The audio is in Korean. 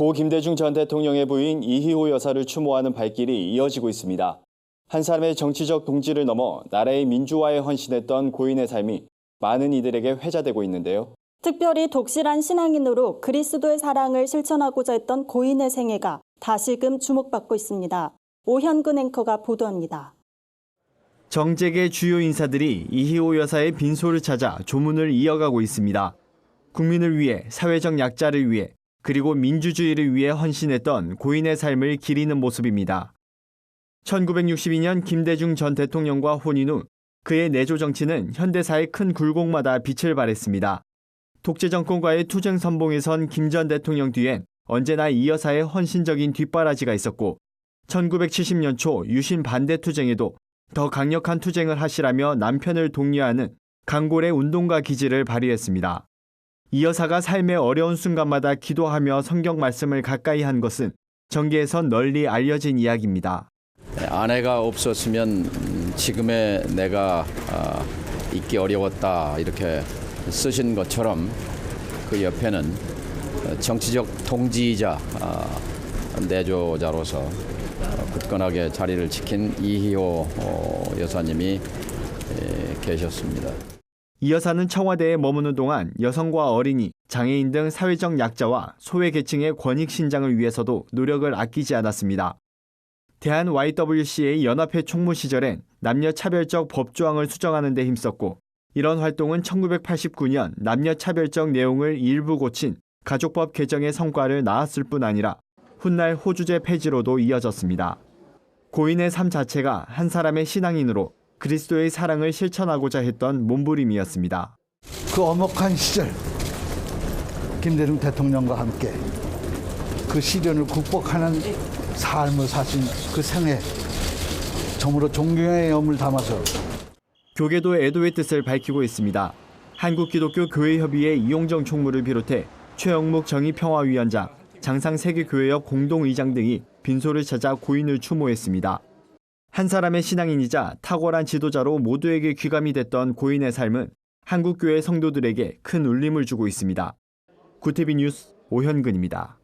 고 김대중 전 대통령의 부인 이희호 여사를 추모하는 발길이 이어지고 있습니다. 한 사람의 정치적 동지를 넘어 나라의 민주화에 헌신했던 고인의 삶이 많은 이들에게 회자되고 있는데요. 특별히 독실한 신앙인으로 그리스도의 사랑을 실천하고자 했던 고인의 생애가 다시금 주목받고 있습니다. 오현근 앵커가 보도합니다. 정재계 주요 인사들이 이희호 여사의 빈소를 찾아 조문을 이어가고 있습니다. 국민을 위해 사회적 약자를 위해 그리고 민주주의를 위해 헌신했던 고인의 삶을 기리는 모습입니다. 1962년 김대중 전 대통령과 혼인 후 그의 내조 정치는 현대사의 큰 굴곡마다 빛을 발했습니다. 독재 정권과의 투쟁 선봉에 선 김 전 대통령 뒤엔 언제나 이 여사의 헌신적인 뒷바라지가 있었고 1970년 초 유신 반대 투쟁에도 더 강력한 투쟁을 하시라며 남편을 독려하는 강골의 운동가 기질을 발휘했습니다. 이 여사가 삶의 어려운 순간마다 기도하며 성경 말씀을 가까이 한 것은 정계에선 널리 알려진 이야기입니다. 아내가 없었으면 음, 지금의 내가 아, 있기 어려웠다 이렇게 쓰신 것처럼 그 옆에는 정치적 동지이자 아, 내조자로서 어, 굳건하게 자리를 지킨 이희호 어, 여사님이 에, 계셨습니다. 이 여사는 청와대에 머무는 동안 여성과 어린이, 장애인 등 사회적 약자와 소외 계층의 권익 신장을 위해서도 노력을 아끼지 않았습니다. 대한 YWCA 연합회 총무 시절엔 남녀 차별적 법조항을 수정하는 데 힘썼고 이런 활동은 1989년 남녀 차별적 내용을 일부 고친 가족법 개정의 성과를 낳았을 뿐 아니라 훗날 호주제 폐지로도 이어졌습니다. 고인의 삶 자체가 한 사람의 신앙인으로 그리스도의 사랑을 실천하고자 했던 몸부림이었습니다. 그 엄혹한 시절 김대중 대통령과 함께 그 시련을 극복하는 삶을 사신 그 생애 정으로 존경의 염을 담아서 교계도 애도의 뜻을 밝히고 있습니다. 한국기독교 교회협의회 이용정 총무를 비롯해 최영묵 정의평화위원장, 장상세계교회협 공동의장 등이 빈소를 찾아 고인을 추모했습니다. 한 사람의 신앙인이자 탁월한 지도자로 모두에게 귀감이 됐던 고인의 삶은 한국교회 성도들에게 큰 울림을 주고 있습니다. 구티비 뉴스 오현근입니다.